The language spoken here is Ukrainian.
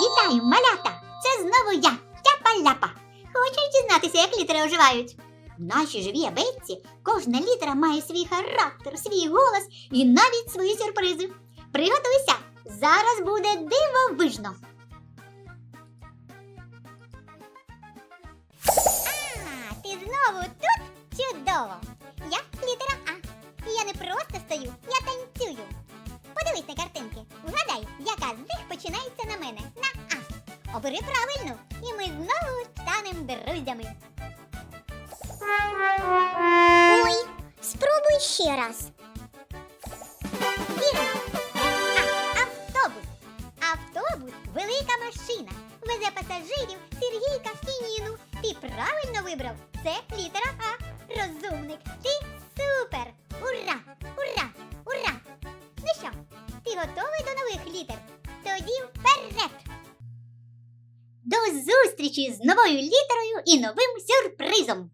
Вітаю, малята! Це знову я, Тяпа-ляпа. Хочеш дізнатися, як літери оживають? В нашій живій абетці кожна літера має свій характер, свій голос і навіть свої сюрпризи. Приготуйся! Зараз буде дивовижно. А, ти знову тут? Чудово! Подивись картинки. Вгадай, яка з них починається на мене. На А. Обери правильну, і ми знову станемо друзями. Ой, спробуй ще раз. Вірно. А, автобус. Автобус велика машина. Везе пасажирів Сергійка Фініну. Ти правильно вибрав. Це літера А. Розумник. Ти готовий до нових літер? Тоді вперед! До зустрічі з новою літерою і новим сюрпризом!